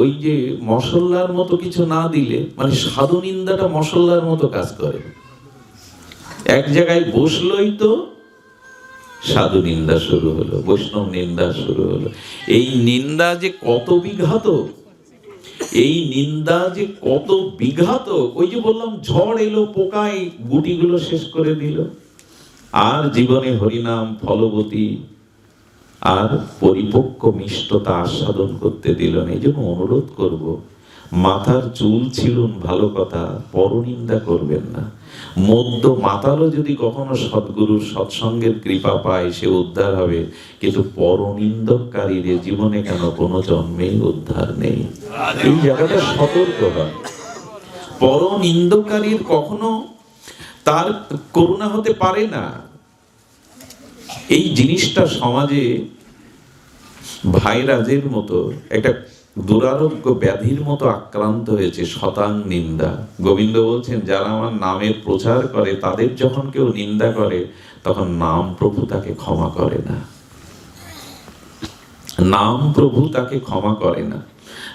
ওই যে মশলার মতো কিছু না দিলে মানে সাধু নিন্দাটা মশলার মতো কাজ করে। এক জায়গায় বসলোই তো সাধু নিন্দা শুরু হলো, বৈষ্ণব নিন্দা শুরু হলো। এই নিন্দা যে কত বিঘাত? এই নিন্দা যে কত বিঘাত? ওই যে বললাম, ঝড় এলো, পোকায় গুটিগুলো শেষ করে দিল। আর জীবনে হরিনাম, ফলবতী আর পরিপক্ক মিষ্টতা আস্বাদন করতে দিল না। এই জন্য অনুরোধ করব, মাথার চুল ছিলুন ভালো কথা, পরনিন্দা করবেন না। মধ্য মাতালও যদি কখনো সদ্গুরুর সৎসঙ্গের কৃপা পায়, সে উদ্ধার হবে। কিন্তু পরনিন্দকারীর জীবনে কেন কোনো জন্মেই উদ্ধার নেই। এই জায়গাটা সতর্ক হয়। পরনিন্দকারীর কখনো তার করুণা হতে পারে না। এই জিনিসটা সমাজে ভাইরাজের মতো, একটা দুরারোগ্য ব্যাধির মতো আক্রান্ত হয়েছে শতাং নিন্দা। গোবিন্দ বলছেন, যারা আমার নামের প্রচার করে, তাদের যখন কেউ নিন্দা করে, তখন নাম প্রভু তাকে ক্ষমা করে না। নাম প্রভু তাকে ক্ষমা করে না।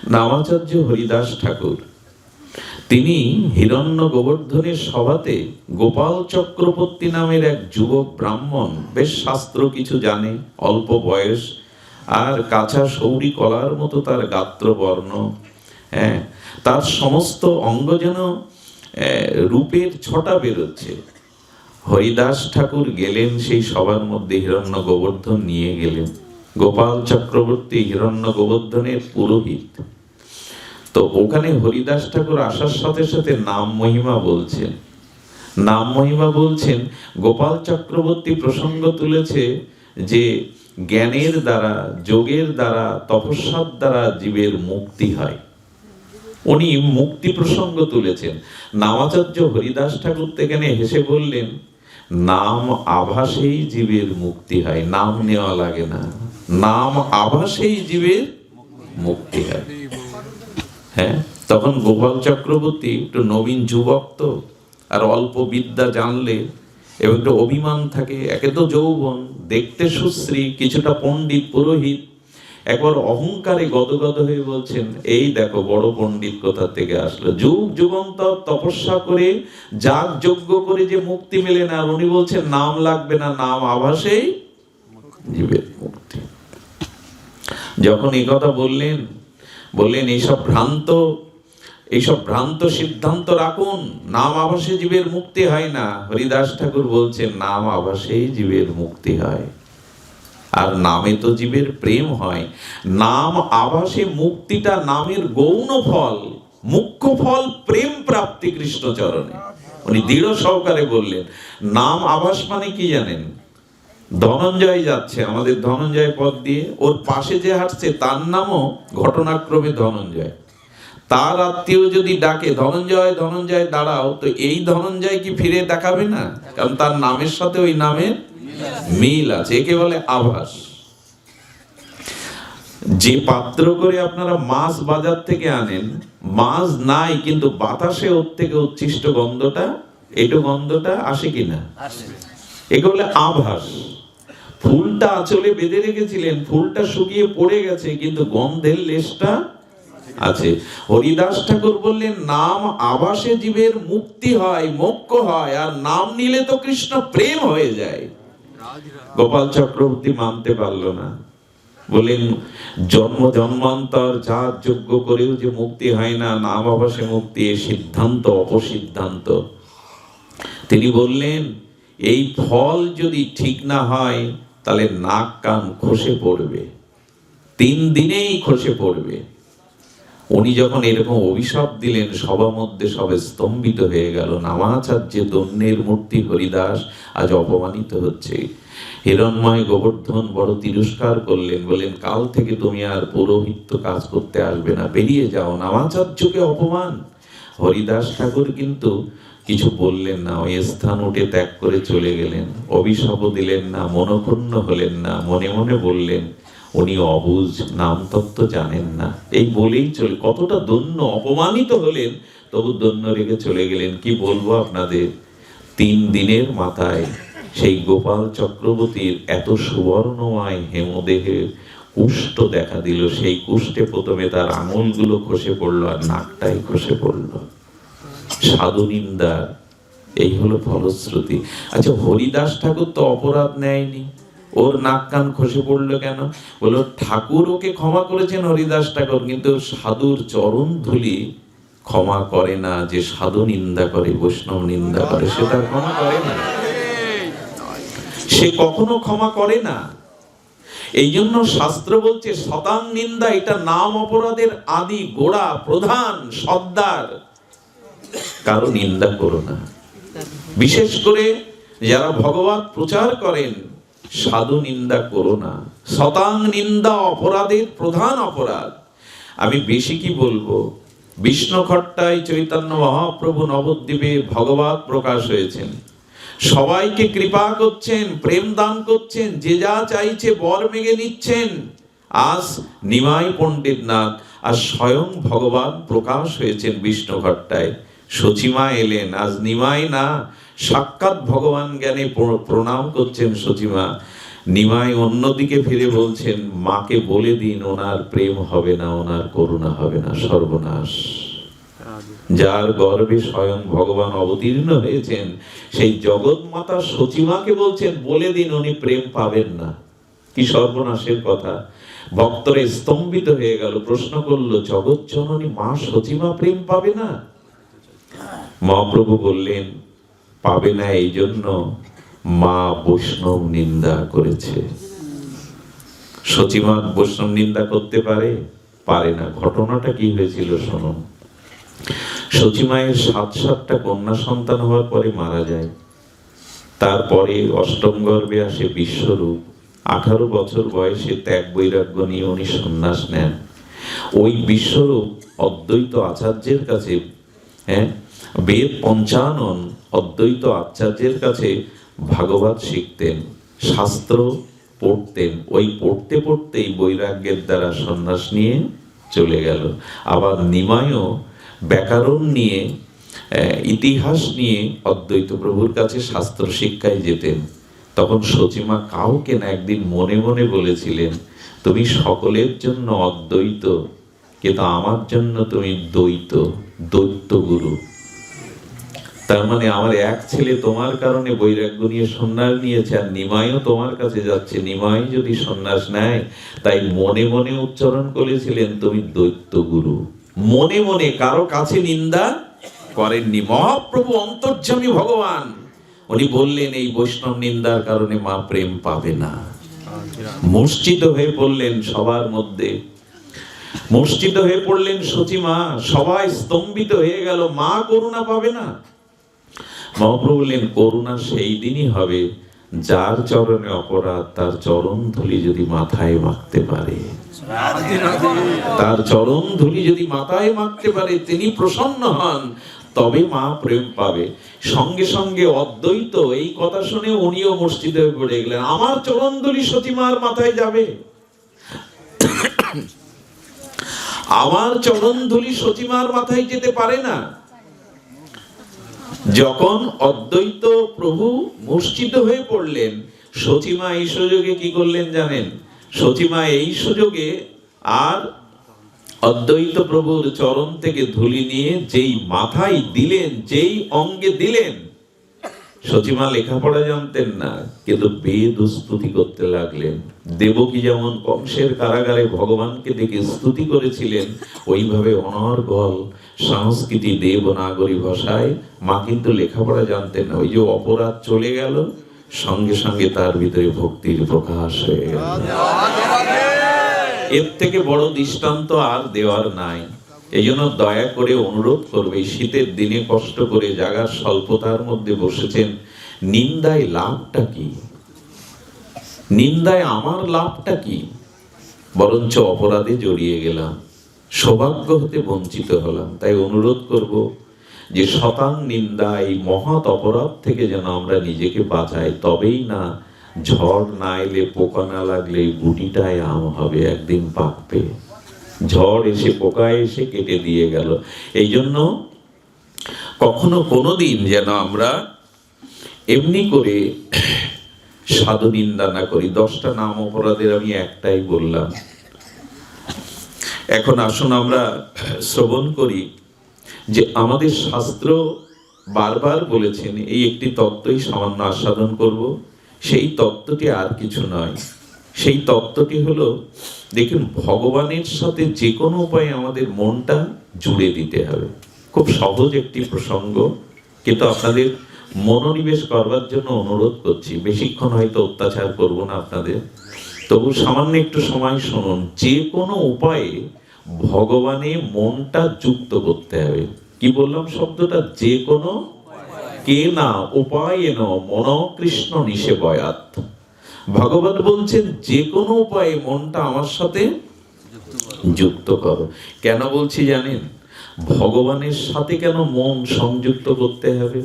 নামাচার্য হরিদাস ঠাকুর তিনি হিরণ্য গোবর্ধনের সভাতে গোপাল চক্রবর্তী নামের এক যুবক ব্রাহ্মণ, বেশ শাস্ত্র কিছু জানে, অল্প বয়স, আর কাঁচা সৌরি কলার মতো তার গাত্র বর্ণ। হ্যাঁ তার সমস্ত অঙ্গ যেন রূপের ছটা বেরোচ্ছে। হরিদাস ঠাকুর গেলেন সেই সবার মধ্যে হিরণ্য গোবর্ধন নিয়ে গেলেন। গোপাল চক্রবর্তী হিরণ্য গোবর্ধনের পুরোহিত। তো ওখানে হরিদাস ঠাকুর আসার সাথে সাথে নাম মহিমা বলছেন। নাম মহিমা বলছেন, গোপাল চক্রবর্তী প্রসঙ্গ তুলেছে যে জ্ঞানের দ্বারা, যোগের দ্বারা, তপস্যার দ্বারা জীবের মুক্তি হয়। উনি মুক্তি প্রসঙ্গ তুলেছেন। নামাচার্য হরিদাস ঠাকুর এখানে হেসে বললেন, নাম আভাসেই জীবের মুক্তি হয়, নাম নেওয়া লাগে না। নাম আভাসেই জীবের মুক্তি হয়। হ্যাঁ? তখন গোপাল চক্রবর্তী একটু নবীন যুবক তো, আর অল্প বিদ্যা জানলে এবং একটু অভিমান থাকে, একে তো যৌবন, দেখতে সুশ্রী, কিছুটা পণ্ডিত পুরোহিত। একবার অহংকারে গদগদ হয়ে বলছেন, এই দেখো, বড় পণ্ডিত কোথা থেকে আসলো? যুগ যুগান্তর তপস্যা করে, যাগ যজ্ঞ করে যে মুক্তি মেলে না উনি বলছেন, নাম লাগবে না, নাম আভাসেই জীবের মুক্তি। যখন এই কথা বললেন বললেন, এইসব ভ্রান্ত এইসব ভ্রান্ত সিদ্ধান্ত রাখুন। নাম আভাসে জীবের মুক্তি হয় না। হরিদাস ঠাকুর বলছেন, নাম আভাসেই জীবের মুক্তি হয়। আর নামে তো জীবের প্রেম হয়। নাম আভাসে মুক্তিটা নামের গৌণ ফল। মুখ্য ফল প্রেম প্রাপ্তি কৃষ্ণচরণে। উনি দৃঢ় সহকারে বললেন, নাম আভাস মানে কি জানেন? ধনঞ্জয় যাচ্ছে আমাদের ধনঞ্জয় পথ দিয়ে। ওর পাশে যে হাঁটছে তার নামও ঘটনাক্রমে ধনঞ্জয়। তার আত্মীয় যদি ডাকে ধনঞ্জয় ধনঞ্জয় দাঁড়াও। তো এই ধনঞ্জয় কি ফিরে দেখাবে না? কারণ তার নামের সাথে ওই নামের মিল আছে। একে বলে আভাস। যে পাত্র করে আপনারা মাছ বাজার থেকে আনেন মাছ নাই কিন্তু বাতাসে ওর থেকে উচ্ছিষ্ট গন্ধটা এটো গন্ধটা আসে কিনা? একে বলে আভাস। ফুলটা আঁচলে বেঁধে রেখেছিলেন, ফুলটা শুকিয়ে পড়ে গেছে, কিন্তু গন্ধের লেশটা আছে। হরিদাস ঠাকুর বললেন, নাম আবাসে জীবের মুক্তি হয়, মোক্ষ হয়, আর নাম নিলে তো কৃষ্ণ প্রেম হয়ে যায়। গোপাল চক্রবর্তী মানতে পারল না। বলেন জন্ম জন্মান্তর যা যোগ্য করেও যে মুক্তি হয় না, নাম আবাসে মুক্তি এ সিদ্ধান্ত, অপসিদ্ধান্ত। তিনি বললেন, এই ফল যদি ঠিক না হয় তাহলে নাক কান খসে পড়বে। তিন দিনেই খসে পড়বে। উনি যখন এরকম অভিশাপ দিলেন, সবার মধ্যে সবে স্তম্ভিত হয়ে গেল। নামাচার্য দন্যের মূর্তি হরিদাস আজ অপমানিত হচ্ছে। হিরণময় গোবর্ধন বড় তিরস্কার করলেন বলেন কাল থেকে তুমি আর পৌরোহিত্য কাজ করতে আসবে না। বেরিয়ে যাও। নামাচার্যকে অপমান। হরিদাস ঠাকুর কিন্তু কিছু বললেন না, ওই স্থান উঠে ত্যাগ করে চলে গেলেন। অভিশাপও দিলেন না, মনক্ষুণ্ণ হলেন না, মনে মনে বললেন, উনি অবুঝ, নাম তত্ত্ব জানেন না। এই বলেই চলে, কতটা দন্য, অপমানিত হলেন, তবু দন্য রেখে চলে গেলেন। কি বলব আপনাদের? তিন দিনের মাথায় সেই গোপাল চক্রবর্তীর এত সুবর্ণময় হেমদেহের কুষ্ঠ দেখা দিল। সেই কুষ্ঠে প্রথমে তার আঙুলগুলো খসে পড়ল আর নাকটাই খসে পড়ল। সাধু নিন্দা, এই হলো ফলশ্রুতি। আচ্ছা হরিদাস ঠাকুর তো অপরাধ নেয়নি। ওর নাক কান খসে পড়ল কেন? বলো ঠাকুর ওকে ক্ষমা করেছেন হরিদাস ঠাকুর, কিন্তু সাধুর চরণ ধুলি ক্ষমা করে না, যে সাধু নিন্দা করে, বৈষ্ণব নিন্দা করে, সে তার ক্ষমা করে না। সে কখনো ক্ষমা করে না। এই জন্য শাস্ত্র বলছে শতাং নিন্দা, এটা নাম অপরাধের আদি গোড়া, প্রধান, সর্দার। কারও নিন্দা করো না। বিশেষ করে যারা ভগবত প্রচার করেন, সাধু নিন্দা করো না। শতাং নিন্দা অপরাধের প্রধান অপরাধ। আমি বেশি কি বলব? বিষ্ণু খট্টায় চৈতন্য মহাপ্রভু নবদ্বীপে ভগবত প্রকাশ হয়েছেন। সবাইকে কৃপা করছেন, প্রেম দান করছেন, যে যা চাইছে বর মেগে নিচ্ছেন। আজ নিমাই পণ্ডিত নাথ আর স্বয়ং ভগবান প্রকাশ হয়েছেন বিষ্ণু ঘট্টায় সচিমা এলেন। আজ নিমাই না, সাক্ষাৎ ভগবান জ্ঞানে প্রণাম করছেন সচিমা নিমাই অন্যদিকে ফিরে বলছেন, মাকে বলে দিন, ওনার প্রেম হবে না, ওনার করুণা হবে না, সর্বনাশ। যার গর্ভে স্বয়ং ভগবান অবতীর্ণ হয়েছেন, সেই জগৎ মাতা সচিমাকে বলছেন, বলে দিন, উনি প্রেম পাবেন না। কি সর্বনাশের কথা। ভক্তরা স্তম্ভিত হয়ে গেল, প্রশ্ন করল, জগৎ জননী মা সচিমা প্রেম পাবে না? মহাপ্রভু বললেন, পাবে না এই জন্য মা বৈষ্ণব নিন্দা করেছে। সচিমা বৈষ্ণব নিন্দা করতে পারে পারে না। ঘটনাটা কি হয়েছিল শুনুন। সচিমায়ের সাত সাতটা কন্যা সন্তান হওয়ার পরে মারা যায়। তারপরে অষ্টম গর্ভে আসে বিশ্বরূপ। আঠারো বছর বয়সে ত্যাগ বৈরাগ্য নিয়ে উনি সন্ন্যাস নেন। ওই বিশ্বরূপ অদ্বৈত আচার্যের কাছে হ্যাঁ বেদ পঞ্চানন অদ্বৈত আচার্যের কাছে ভাগবত শিখতেন, শাস্ত্র পড়তেন, ওই পড়তে পড়তেই বৈরাগ্যের দ্বারা সন্ন্যাস নিয়ে চলে গেল। আবার নিমায়ও ব্যাকরণ নিয়ে ইতিহাস নিয়ে অদ্বৈত প্রভুর কাছে শাস্ত্র শিক্ষায় যেতেন। তখন সচিমা কাউকে না একদিন মনে মনে বলেছিলেন, তুমি সকলের জন্য অদ্বৈত, কিন্তু আমার জন্য তুমি দ্বৈত দৈত্য গুরু তার মানে আমার এক ছেলে তোমার কারণে বৈরাগ্য নিয়ে সন্ন্যাস নিয়েছে, আর নিমাইও তোমার কাছে যাচ্ছে। নিমাই যদি সন্ন্যাস নেয়, তাই মনে মনে উচ্চারণ করেছিলেন তুমি দৈত্য গুরু মনে মনে কারও কাছে নিন্দা করেননি। মহাপ্রভু অন্তর্যামী ভগবান। উনি বললেন, এই বৈষ্ণব নিন্দার কারণে মা প্রেম পাবে না। মূর্ছিত হয়ে পড়লেন সবার মধ্যে। মূর্ছিত হয়ে পড়লেন সচিমা সবাই স্তম্ভিত হয়ে গেল, মা করুণা পাবে না। মহাপ্রভু বললেন করুণা সেই দিনই হবে, যার চরণে অপরাধ, তার চরণ ধুলি যদি মাথায় মাখতে পারে। তার চরণ ধুলি যদি মাথায় মাখতে পারে, তিনি প্রসন্ন হন, তবে মা প্রেম পাবে। সঙ্গে সঙ্গে অদ্বৈত এই কথা শুনে উনিও মসজিদে পড়ে গেলেন, আমার চরণ ধুলি সতীমার মাথায় যাবে। আমার চরণ ধুলি সচিমার মাথায় যেতে পারে না। যখন অদ্বৈত প্রভু মূর্ছিত হয়ে পড়লেন সচিমা এই সুযোগে কি করলেন জানেন? সচিমা এই সুযোগে আর অদ্বৈত প্রভুর চরণ থেকে ধুলি নিয়ে যেই মাথায় দিলেন, যেই অঙ্গে দিলেন সচিমা লেখাপড়া জানতেন না, কিন্তু বেদ স্তুতি করতে লাগলেন। দেবকী যেমন কংসের কারাগারে ভগবানকে দেখে স্তুতি করেছিলেন, ওইভাবে অনর্গল সংস্কৃতি দেবনাগরী ভাষায়, মা কিন্তু লেখাপড়া জানতেন না। ওই যে অপরাধ চলে গেল, সঙ্গে সঙ্গে তার ভিতরে ভক্তির প্রকাশ হয়ে গেল। এর থেকে বড় দৃষ্টান্ত আর দেওয়ার নাই। এই জন্য দয়া করে অনুরোধ করবে শীতের দিনে কষ্ট করে জাগার স্বল্পতার মধ্যে বসেছেন, নিন্দায় লাভটা কি? নিন্দায় আমার লাভটা কি? বরঞ্চ অপরাধে জড়িয়ে গেলাম। সৌভাগ্য হতে বঞ্চিত হলাম। তাই অনুরোধ করব যে শতাং নিন্দা এই মহৎ অপরাধ থেকে যেন আমরা নিজেকে বাঁচাই। তবেই না ঝড় না এলে পোকা না লাগলে গুটিটায় আম হবে, একদিন পাকবে। ঝড় এসে পোকা এসে কেটে দিয়ে গেল। এই জন্য কখনো কোনো দিন যেন আমরা এমনি করে সাধু নিন্দা না করি। দশটা নাম অপরাধের আমি একটাই বললাম। এখন আসুন আমরা শ্রবণ করি যে আমাদের শাস্ত্র বারবার বলেছেন, এই একটি তত্ত্বই সামান্য আস্বাদন করব। সেই তত্ত্বটি আর কিছু নয়। সেই তত্ত্বটি হলো, দেখুন, ভগবানের সাথে যে কোনো উপায়ে আমাদের মনটা জুড়ে দিতে হবে। খুব সহজ একটি প্রসঙ্গ, কিন্তু আপনাদের মনোনিবেশ করবার জন্য অনুরোধ করছি। বেশিক্ষণ হয়তো অত্যাচার করব না আপনাদের। তবু সামান্য একটু সময় শুনুন। যে কোনো উপায়ে ভগবানে মনটা যুক্ত করতে হবে। কি বললাম শব্দটা? যে কোনো কে না উপায় এন মন কৃষ্ণ নিষে বয়াত ভগবান বলছেন, যে কোনো উপায়ে মনটা আমার সাথে যুক্ত করো। কেন বলছি জানেন? ভগবানের সাথে কেন মন সংযুক্ত করতে হবে?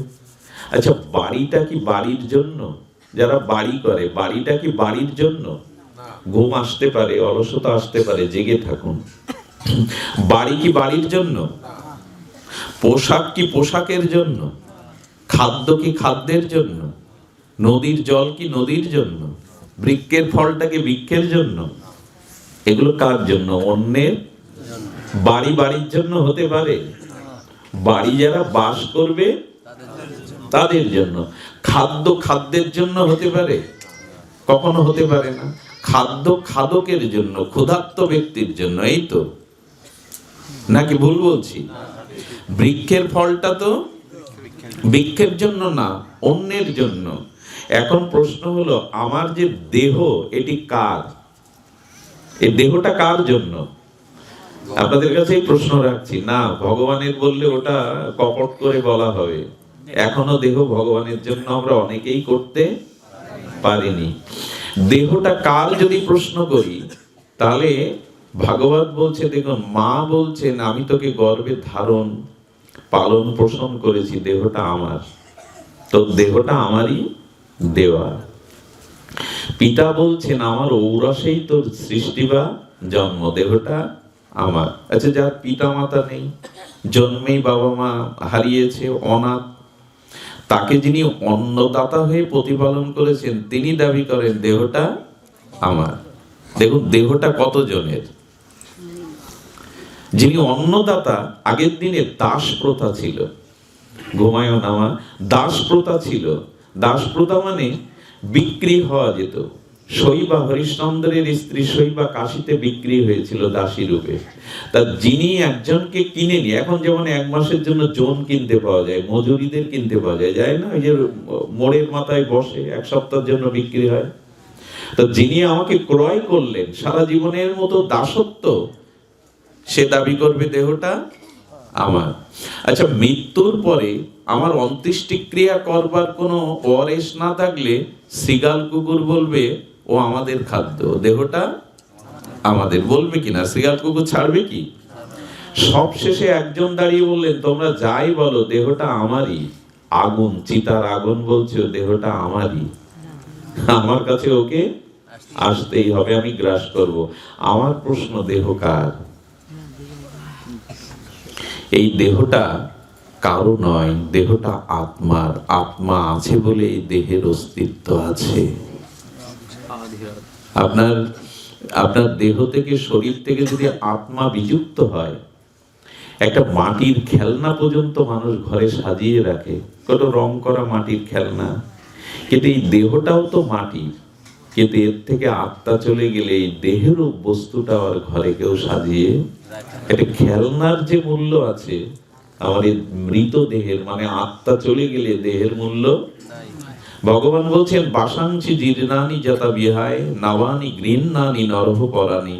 আচ্ছা বাড়িটা কি বাড়ির জন্য? যারা বাড়ি করে, বাড়িটা কি বাড়ির জন্য? ঘুম আসতে পারে, অলসতা আসতে পারে, জেগে থাকুন। বাড়ি কি বাড়ির জন্য? পোশাক কি পোশাকের জন্য? খাদ্য কি খাদ্যের জন্য? নদীর জল কি নদীর জন্য? বৃক্ষের ফলটা কি বৃক্ষের জন্য? এগুলো কার জন্য? অন্যের? বাড়ি বাড়ির জন্য হতে পারে। বাড়ি যারা বাস করবে, তাদের জন্য। খাদ্য খাদ্যের জন্য হতে পারে? কখনো হতে পারে না। খাদ্য খাদকের জন্য, ক্ষুধার্ত ব্যক্তির জন্য, এই তো। নাকি ভুল বলছি? বৃক্ষের ফলটা তো বৃক্ষের জন্য না, অন্যের জন্য। এখন প্রশ্ন হলো, আমার যে দেহ, এটি কার? এই দেহটা কার জন্য? আপনাদের কাছে প্রশ্ন রাখছি। না, ভগবানের বললে ওটা কপট করে বলা হবে। এখনও দেহ ভগবানের জন্য আমরা অনেকেই করতে পারিনি। দেহটা কার যদি প্রশ্ন করি, তাহলে ভাগবত বলছে, দেখুন, মা বলছেন, আমি তোকে গর্বে ধারণ, পালন পোষণ করেছি, দেহটা আমার। তো দেহটা আমারই দেওয়া পিতা বলছেন, আমার ঔরসেই তোর সৃষ্টি বা জন্ম, দেহটা আমার। আচ্ছা যার পিতা মাতা নেই, জন্মেই বাবা মা হারিয়েছে অনাথ। তাকে যিনি অন্নদাতা হয়ে প্রতিপালন করেছেন, তিনি দাবি করেন, দেহটা আমার। দেখুন, দেহটা কতজনের? যিনি অন্নদাতা, আগের দিনে দাস প্রথা ছিল। ঘুমায় নামা দাস প্রথা ছিল। দাস প্রথা মানে বিক্রি হওয়া যেত। শৈবা হরিশ্চন্দ্রের স্ত্রী শৈবা কাশিতে বিক্রি হয়েছিল দাসী রূপে। তা যিনি একজনকে কিনে এখন যেমন এক মাসের জন্য জোন কিনতে পাওয়া যায়, মজুরিদের কিনতে পাওয়া যায় যায় না? ওই যে মোড়ের মাথায় বসে এক সপ্তাহের জন্য বিক্রি হয়। তো যিনি আমাকে ক্রয় করলেন, সারা জীবনের মতো দাসত্ব সে দাবি করবে দেহটা আমার। আচ্ছা মৃত্যুর পরে আমার অন্ত্যেষ্টিক্রিয়া করবার কোনো ওয়ারেস না থাকলে শ্রীগাল কুকুর বলবে, ও আমাদের খাদ্য, দেহটা আমাদের। বলবে কিনা? শ্রীগাল কুকুর ছাড়বে কি? সব শেষে একজন দাঁড়িয়ে বললেন, তোমরা যাই বলো, দেহটা আমারই। আগুন, চিতার আগুন বলছে, দেহটা আমারই। আমার কাছে ওকে আসতেই হবে, আমি গ্রাস করব। আমার প্রশ্ন, দেহ কার? এই দেহটা কারও নয়, দেহটা আত্মার। আত্মা আছে বলে এই দেহের অস্তিত্ব আছে। আপনার আপনার দেহ থেকে, শরীর থেকে যদি আত্মা বিযুক্ত হয়, একটা মাটির খেলনা পর্যন্ত মানুষ ঘরে সাজিয়ে রাখে। কত রং করা মাটির খেলনা। কিন্তু এই দেহটাও তো মাটির। কিন্তু এর থেকে আত্মা চলে গেলে এই দেহের বস্তুটা আর ঘরে কেউ সাজিয়ে এটা খেলনার যে মূল্য আছে, আমার এই মৃত দেহের মানে আত্মা চলে গেলে দেহের মূল্য ভগবান বলছেন বাসাংশি জীর্ণানি যথা বিহায় নবানি গৃহ্ণানি নরহ পরানি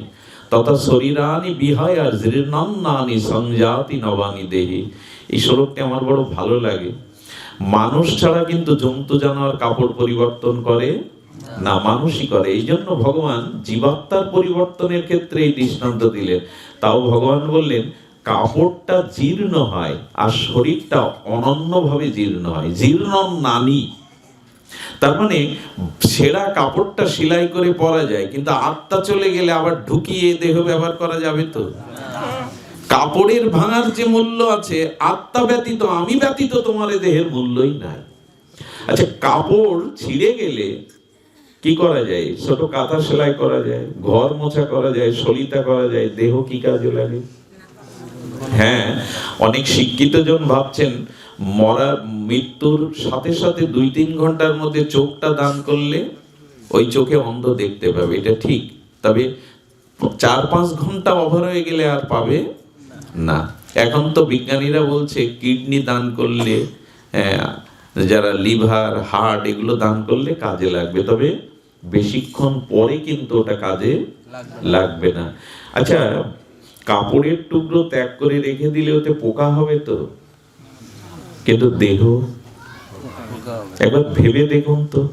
তথা শরীরানি বিহায় আর জীর্ণান্নানি সংজাতি নবানি দেহি। এই শ্লোকটি আমার বড় ভালো লাগে। মানুষ ছাড়া কিন্তু জন্তু জানোয়ার কাপড় পরিবর্তন করে না মানুষই করে এই জন্য ভগবান জীবাত্মার পরিবর্তনের ক্ষেত্রে এই দৃষ্টান্ত দিলেন। তাও ভগবান বললেন, কাপড়টা জীর্ণ হয় আর শরীরটা অনন্যভাবে জীর্ণ হয়। জীর্ণ নানি। তার মানে ছেঁড়া কাপড়টা সেলাই করে পরা যায়, কিন্তু আত্মা চলে গেলে আবার ঢুকিয়ে দেহ ব্যবহার করা যাবে তো? কাপড়ের ভাঙার যে মূল্য আছে, আত্মা ব্যতীত, আমি ব্যতীত তোমার দেহের মূল্যই নাই। আচ্ছা কাপড় ছিঁড়ে গেলে কি করা যায়? ছোট কাঁথা সেলাই করা যায় ঘর মোছা করা যায় সলিতা করা যায় দেহ কি কাজে লাগে? হ্যাঁ অনেক শিক্ষিত জন ভাবছেন মরার মৃত্যুর সাথে সাথে দুই তিন ঘণ্টার মধ্যে চোখটা দান করলে ওই চোখে অন্ধ দেখতে পাবে এটা ঠিক। তবে চার পাঁচ ঘণ্টা ওভার হয়ে গেলে আর পাবে না। এখন তো বিজ্ঞানীরা বলছে কিডনি দান করলে আহ, যারা লিভার হার্ট এগুলো দান করলে কাজে লাগবে। তবে বেশিক্ষণ পরে কিন্তু ওটা কাজে লাগবে না। আচ্ছা কাপড়ের টুকরো ত্যাগ করে রেখে দিলে ওতে পোকা হবে তো? কিন্তু দেহ? একবার ভেবে দেখুন তো।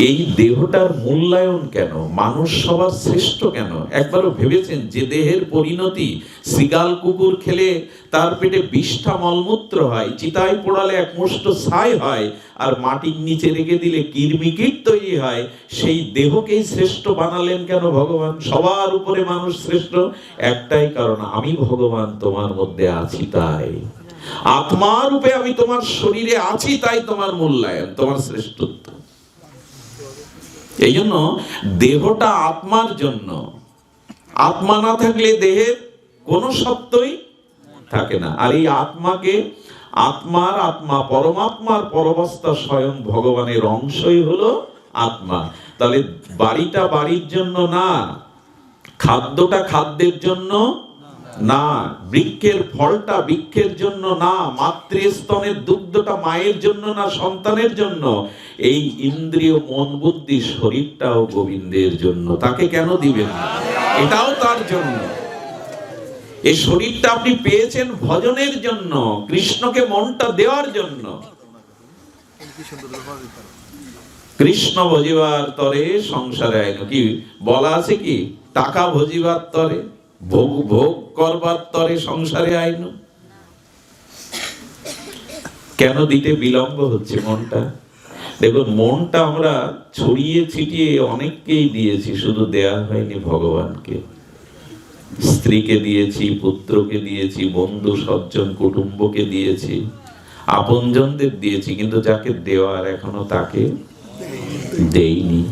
এই দেহটার মূল্যায়ন কেন? মানুষ সবার শ্রেষ্ঠ কেন? একবারও ভেবেছেন যে দেহের পরিণতি, সিগাল কুকুর খেলে তার পেটে বিষ্ঠা মলমূত্র হয়, চিতায় পোড়ালে এক মুষ্ট ছাই হয়, আর মাটির নিচে রেখে দিলে কিরমিকিট তৈরি হয়, সেই দেহকেই শ্রেষ্ঠ বানালেন কেন ভগবান? সবার উপরে মানুষ শ্রেষ্ঠ। একটাই কারণ, আমি ভগবান, তোমার মধ্যে আছি তাই। আত্মা রূপে আমি তোমার শরীরে আছি, তাই তোমার মূল্যায়ন, তোমার শ্রেষ্ঠত্ব। এই জন্য দেহটা আত্মার জন্য। আত্মা না থাকলে দেহের কোনো সত্যই থাকে না। আর এই আত্মাকে আত্মার আত্মা, পরমাত্মার পরবস্থা স্বয়ং ভগবানের অংশই হলো আত্মা। তাহলে বাড়িটা বাড়ির জন্য না, খাদ্যটা খাদ্যের জন্য না, বৃক্ষের ফলটা বৃক্ষের জন্য না, মাতৃস্তনের দুগ্ধটা মায়ের জন্য না, সন্তানের জন্য। এই ইন্দ্রিয় মন বুদ্ধি শরীরটাও গোবিন্দের জন্য। তাকে কেন দিবেন? এটাও তার জন্য। এই শরীরটা আপনি পেয়েছেন ভজনের জন্য, কৃষ্ণকে মনটা দেওয়ার জন্য। কৃষ্ণ ভজিবার তরে সংসারে আইন কি বলা আছে কি? টাকা ভজিবার তরে। ভোগ ভোগ করবার তরে সংসারে আইন। কেন দিতে বিলম্ব হচ্ছে মনটা? দেখুন, মনটা আমরা ছড়িয়ে ছিটিয়ে অনেককেই দিয়েছি, শুধু দেয়া হয়নি ভগবানকে। স্ত্রীকে দিয়েছি, পুত্রকে দিয়েছি, বন্ধু, সজ্জন, কুটুম্বকে দিয়েছি, আপনজনদের দিয়েছি, কিন্তু যাকে দেওয়ার এখনও তাকে দেইনি।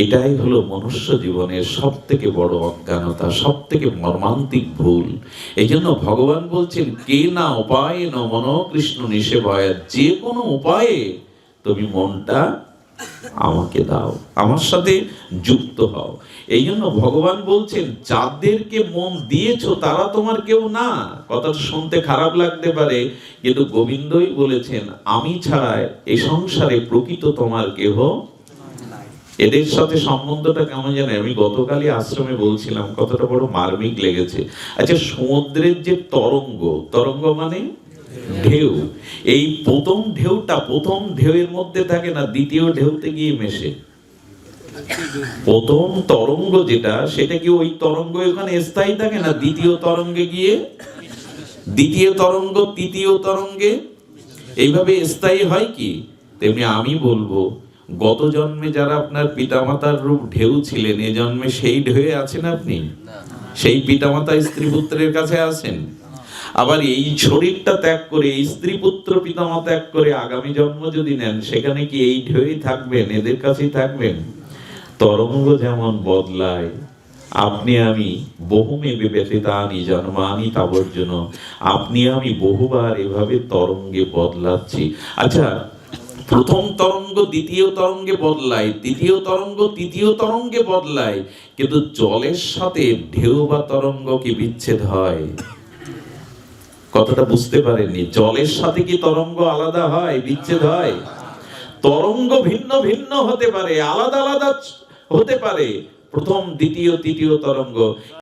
এটাই হলো মনুষ্য জীবনের সব থেকে বড় অজ্ঞানতা সব থেকে মর্মান্তিক ভুল। এই জন্য ভগবান বলছেন, কে না উপায়ে ন মন কৃষ্ণ নিষেবয়, যে কোনো উপায়ে তুমি মনটা আমাকে দাও, আমার সাথে যুক্ত হও। এই জন্য ভগবান বলছেন, যাদেরকে মন দিয়েছ, তারা তোমার কেউ না। কথা শুনতে খারাপ লাগতে পারে, কিন্তু গোবিন্দই বলেছেন, আমি ছাড়া এ সংসারে প্রকৃত তোমার কেহ এদের সাথে সম্বন্ধটা কেমন জানেন? আমি গতকালই আশ্রমে বলছিলাম কতটা বড় মার্মিক লেগেছে। আচ্ছা সমুদ্রের যে তরঙ্গ তরঙ্গ মানে? ঢেউ। এই প্রথম ঢেউটা প্রথম ঢেউয়ের মধ্যে থাকে না দ্বিতীয় ঢেউতে গিয়ে মেশে? প্রথম তরঙ্গ যেটা, সেটা কি ওই তরঙ্গ ওখানে স্থায়ী থাকে না দ্বিতীয় তরঙ্গে গিয়ে? দ্বিতীয় তরঙ্গ, তৃতীয় তরঙ্গে? এইভাবে স্থায়ী হয় কি? তেমনি আমি বলব গত জন্মে যারা আপনার পিতামাতার রূপ ঢেউ ছিলেন এ জন্মে সেই ঢেউয়ে আছেন আপনি? সেই পিতামাতা স্ত্রী পুত্রের কাছে আছেন? আবার এই শরীরটা ত্যাগ করে এই স্ত্রী পুত্র পিতামাতা ত্যাগ করে আগামী জন্ম যদি নেন সেখানে কি এই ঢেউই থাকবেন? এদের কাছেই থাকবেন? তরঙ্গ যেমন বদলায় আপনি আমি বহু বহুমেবে ব্যতীতানি জন্মানি তাবর্জন আপনি আমি বহুবার এভাবে তরঙ্গে বদলাচ্ছি। আচ্ছা প্রথম তরঙ্গ দ্বিতীয় তরঙ্গে বদলায় দ্বিতীয় তরঙ্গ তৃতীয় তরঙ্গে বদলায়, কিন্তু জলের সাথে ঢেউ বা তরঙ্গ কি বিচ্ছেদ হয়? কথাটা বুঝতে পারেননি। জলের সাথে কি তরঙ্গ আলাদা হয়, বিচ্ছেদ হয়? তরঙ্গ ভিন্ন ভিন্ন হতে পারে, আলাদা আলাদা হতে পারে। প্রথম, দ্বিতীয়, তৃতীয় তরঙ্গ